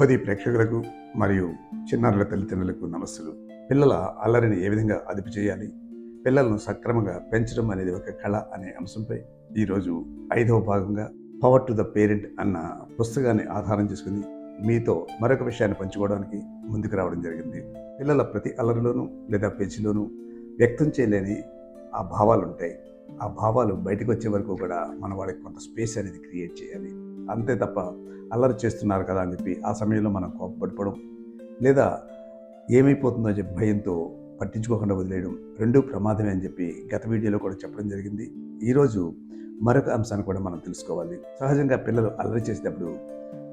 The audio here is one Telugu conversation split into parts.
బోధి ప్రేక్షకులకు మరియు చిన్నారుల తల్లిదండ్రులకు నమస్సులు. పిల్లల అల్లరిని ఏ విధంగా అదుపు చేయాలి? పిల్లలను సక్రమంగా పెంచడం అనేది ఒక కళ అనే అంశంపై ఈరోజు ఐదవ భాగంగా పవర్ టు ద పేరెంట్ అన్న పుస్తకాన్ని ఆధారం చేసుకుని మీతో మరొక విషయాన్ని పంచుకోవడానికి ముందుకు రావడం జరిగింది. పిల్లల ప్రతి అల్లరిలోనూ లేదా పెంచిలోనూ వ్యక్తం చేయలేని ఆ భావాలు ఉంటాయి ఆ భావాలు బయటకు వచ్చే వరకు కూడా మన వాళ్ళకి కొంత స్పేస్ అనేది క్రియేట్ చేయాలి. అంతే తప్ప అల్లరి చేస్తున్నారు కదా అని చెప్పి ఆ సమయంలో మనం కోపడిపోవడం లేదా ఏమైపోతుందో చెప్పి భయంతో పట్టించుకోకుండా వదిలేయడం రెండూ ప్రమాదమే అని చెప్పి గత వీడియోలో కూడా చెప్పడం జరిగింది. ఈరోజు మరొక అంశాన్ని కూడా మనం తెలుసుకోవాలి. సహజంగా పిల్లలు అల్లరి చేసేటప్పుడు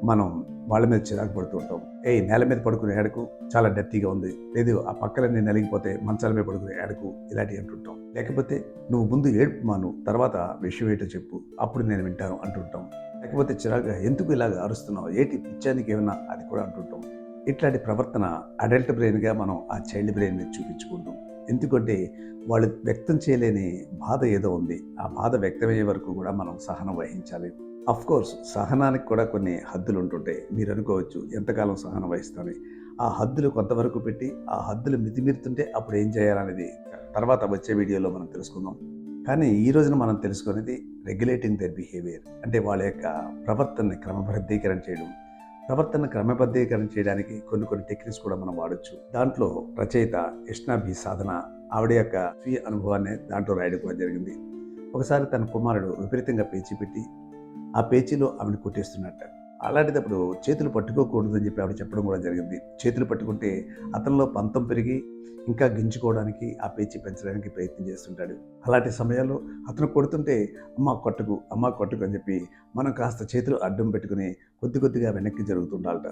మనం వాళ్ళ మీద చిరాకు పడుతూ ఉంటాం. ఏ నేల మీద పడుకునే ఏడకు చాలా డర్టీగా ఉంది. లేదు ఆ పక్కలన్నీ నలిగిపోతే మంచాల మీద పడుకునే ఏడకు ఇలాంటివి అంటుంటాం. లేకపోతే నువ్వు ముందు ఏడుపు మాను తర్వాత విషయం ఏంటో చెప్పు. అప్పుడు నేను వింటాను అంటుంటాం. లేకపోతే చిరాగ్గా ఎందుకు ఇలాగ అరుస్తున్నావు? ఏటి పిచ్చానికి ఏమైనా అది కూడా అంటుంటాం. ఇట్లాంటి ప్రవర్తన అడల్ట్ బ్రెయిన్గా మనం ఆ చైల్డ్ బ్రెయిన్ మీద ఎందుకంటే వాళ్ళు వ్యక్తం చేయలేని బాధ ఏదో ఉంది. ఆ బాధ వ్యక్తమయ్యే వరకు కూడా మనం సహనం వహించాలి. అఫ్ కోర్స్ సహనానికి కూడా కొన్ని హద్దులు ఉంటుంటాయి. మీరు అనుకోవచ్చు ఎంతకాలం సహనం వహిస్తామని ఆ హద్దులు కొంతవరకు పెట్టి ఆ హద్దులు మితిమీరుతుంటే అప్పుడు ఏం చేయాలనేది తర్వాత వచ్చే వీడియోలో మనం తెలుసుకుందాం. కానీ ఈ రోజున మనం తెలుసుకునేది రెగ్యులేటింగ్ దర్ బిహేవియర్ అంటే వాళ్ళ యొక్క ప్రవర్తనని క్రమబద్ధీకరణ చేయడం. ప్రవర్తన క్రమబద్ధీకరణ చేయడానికి కొన్ని కొన్ని టెక్నిక్స్ కూడా మనం వాడచ్చు. దాంట్లో రచయిత యష్నాభి సాధన ఆవిడ యొక్క స్వీయ అనుభవాన్ని దాంట్లో రాయడం కూడా జరిగింది. ఒకసారి తన కుమారుడు విపరీతంగా పేచీ పెట్టి ఆ పేచీలో ఆవిడ కొట్టేస్తున్నట్ట. అలాంటిదప్పుడు చేతులు పట్టుకోకూడదని చెప్పి ఆవిడ చెప్పడం కూడా జరిగింది. చేతులు పట్టుకుంటే అతనిలో పంతం పెరిగి ఇంకా గింజుకోవడానికి ఆ పేచి పెంచడానికి ప్రయత్నం చేస్తుంటాడు. అలాంటి సమయాల్లో అతను కొడుతుంటే అమ్మ కొట్టుకు అమ్మ కొట్టుకు అని చెప్పి మనం కాస్త చేతులు అడ్డం పెట్టుకుని కొద్ది కొద్దిగా వెనక్కి జరుగుతుండాలట.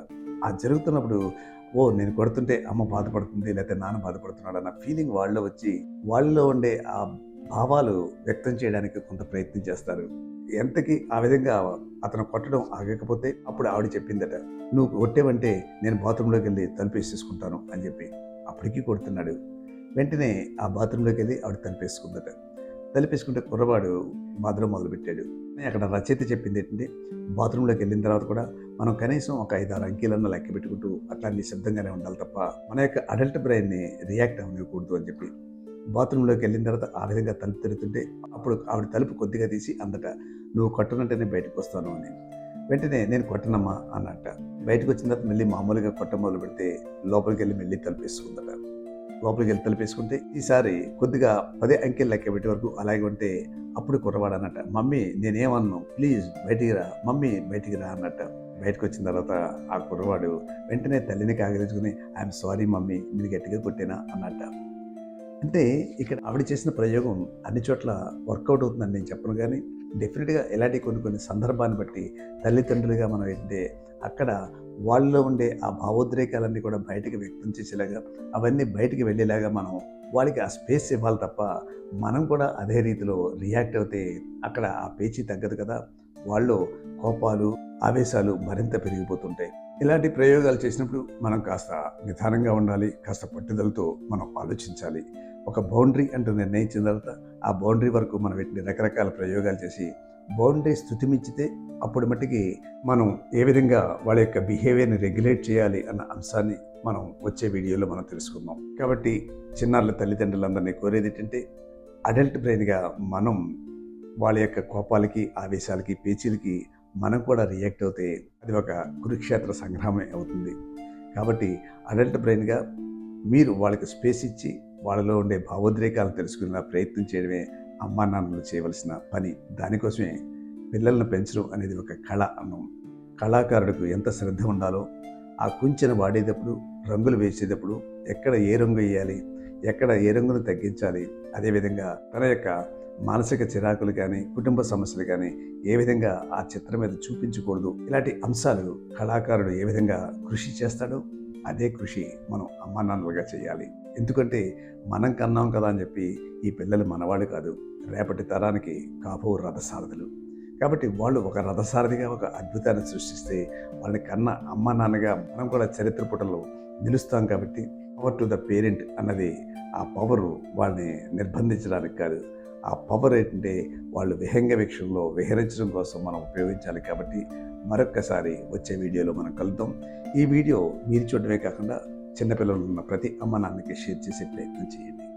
ఆ జరుగుతున్నప్పుడు ఓ నేను కొడుతుంటే అమ్మ బాధపడుతుంది లేకపోతే నాన్న బాధపడుతున్నాడు అన్న ఫీలింగ్ వాళ్ళలో వచ్చి వాళ్ళలో ఉండే ఆ భావాలు వ్యక్తం చేయడానికి కొంత ప్రయత్నం చేస్తారు. ఎంతకి ఆ విధంగా అతను కొట్టడం ఆగకపోతే అప్పుడు ఆవిడ చెప్పిందట నువ్వు కొట్టేవంటే నేను బాత్రూంలోకి వెళ్ళి తలుపేసేసుకుంటాను అని చెప్పి. అప్పటికీ కొడుతున్నాడు. వెంటనే ఆ బాత్రూంలోకి వెళ్ళి ఆవిడ తలుపేసుకుందట. తలుపేసుకుంటే కుర్రవాడు బాత్రూమ్ మొదలుపెట్టాడు. అక్కడ రచయిత చెప్పింది ఏంటంటే బాత్రూంలోకి వెళ్ళిన తర్వాత కూడా మనం కనీసం ఒక ఐదు ఆరు అంకీలన్నా లెక్క పెట్టుకుంటూ అట్లా నిశ్శబ్దంగానే ఉండాలి తప్ప మన యొక్క అడల్ట్ బ్రెయిన్ని రియాక్ట్ అవ్వకూడదు అని చెప్పి. బాత్రూంలోకి వెళ్ళిన తర్వాత ఆ విధంగా తలుపు తెరుతుంటే అప్పుడు ఆవిడ తలుపు కొద్దిగా తీసి అందట. నువ్వు కొట్టనంటేనే బయటకు వస్తాను అని. వెంటనే నేను కొట్టనమ్మా అన్నట్ట. బయటకు వచ్చిన తర్వాత మళ్ళీ మామూలుగా కొట్ట మొదలు పెడితే లోపలికి వెళ్ళి మళ్ళీ తలపేసుకుందట. లోపలికి వెళ్ళి తలపేసుకుంటే ఈసారి కొద్దిగా పదే అంకెలు లెక్క పెట్టే వరకు అలాగే ఉంటే అప్పుడు కుర్రవాడు అన్నట్ట. మమ్మీ నేనేమన్నాను ప్లీజ్ బయటికి రా. మమ్మీ బయటికి రా అన్నట్ట. బయటకు వచ్చిన తర్వాత ఆ కుర్రవాడు వెంటనే తల్లిని కాగలించుకుని ఐఎమ్ సారీ మమ్మీ మీరు గట్టిగా కొట్టేనా అన్నట్ట. అంటే ఇక్కడ ఆవిడ చేసిన ప్రయోగం అన్ని చోట్ల వర్కౌట్ అవుతుందని నేను చెప్పను కానీ డెఫినెట్గా ఇలాంటి కొన్ని కొన్ని సందర్భాన్ని బట్టి తల్లిదండ్రులుగా మనం వెళ్తే అక్కడ వాళ్ళలో ఉండే ఆ భావోద్రేకాలన్నీ కూడా బయటకు వ్యక్తం చేసేలాగా అవన్నీ బయటికి వెళ్ళేలాగా మనం వాళ్ళకి ఆ స్పేస్ ఇవ్వాలి తప్ప మనం కూడా అదే రీతిలో రియాక్ట్ అవుతే అక్కడ ఆ పేచీ తగ్గదు కదా. వాళ్ళు కోపాలు ఆవేశాలు మరింత పెరిగిపోతుంటాయి. ఇలాంటి ప్రయోగాలు చేసినప్పుడు మనం కాస్త నిదానంగా ఉండాలి కాస్త పట్టుదలతో మనం ఆలోచించాలి. ఒక బౌండరీ అంటూ నిర్ణయించిన తర్వాత ఆ బౌండరీ వరకు మనం వీటిని రకరకాల ప్రయోగాలు చేసి బౌండరీ స్థుతిమించితే అప్పుడు మట్టికి మనం ఏ విధంగా వాళ్ళ యొక్క బిహేవియర్ని రెగ్యులేట్ చేయాలి అన్న అంశాన్ని మనం వచ్చే వీడియోలో మనం తెలుసుకుందాం. కాబట్టి చిన్నారుల తల్లిదండ్రులందరినీ కోరేది ఏంటంటే అడల్ట్ బ్రెయిన్గా మనం వాళ్ళ యొక్క కోపాలకి ఆవేశాలకి పేచీలకి మనం కూడా రియాక్ట్ అవుతే అది ఒక కురుక్షేత్ర సంగ్రామే అవుతుంది. కాబట్టి అడల్ట్ బ్రెయిన్గా మీరు వాళ్ళకి స్పేస్ ఇచ్చి వాళ్ళలో ఉండే భావోద్రేకాలను తెలుసుకునే ప్రయత్నం చేయడమే అమ్మా నాన్నలు చేయవలసిన పని. దానికోసమే పిల్లలను పెంచడం అనేది ఒక కళ అన్నం. కళాకారుడికి ఎంత శ్రద్ధ ఉండాలో ఆ కుంచెను వాడేటప్పుడు రంగులు వేసేటప్పుడు ఎక్కడ ఏ రంగు వేయాలి ఎక్కడ ఏ రంగును తగ్గించాలి అదేవిధంగా తన యొక్క మానసిక చిరాకులు కానీ కుటుంబ సమస్యలు కానీ ఏ విధంగా ఆ చిత్రం మీద చూపించకూడదు? ఇలాంటి అంశాలు కళాకారుడు ఏ విధంగా కృషి చేస్తాడో అదే కృషి మనం అమ్మా నాన్నలుగా చేయాలి. ఎందుకంటే మనం కన్నాం కదా అని చెప్పి ఈ పిల్లలు మనవాళ్ళు కాదు. రేపటి తరానికి కాబో రథసారథులు. కాబట్టి వాళ్ళు ఒక రథసారథిగా ఒక అద్భుతాన్ని సృష్టిస్తే వాళ్ళని కన్న అమ్మ నాన్నగా మనం కూడా చరిత్ర పుటలో నిలుస్తాం కాబట్టి పవర్ టు ద పేరెంట్ అన్నది ఆ పవరు వాళ్ళని నిర్బంధించడానికి కాదు. ఆ పవర్ ఏంటంటే వాళ్ళు విహంగ వీక్షణలో విహరించడం కోసం మనం ఉపయోగించాలి కాబట్టి మరొక్కసారి వచ్చే వీడియోలో మనం కలుద్దాం. ఈ వీడియో మీరు చూడటమే కాకుండా చిన్నపిల్లలు ఉన్న ప్రతి అమ్మ నాన్నకి షేర్ చేసే ప్రయత్నం చేయండి.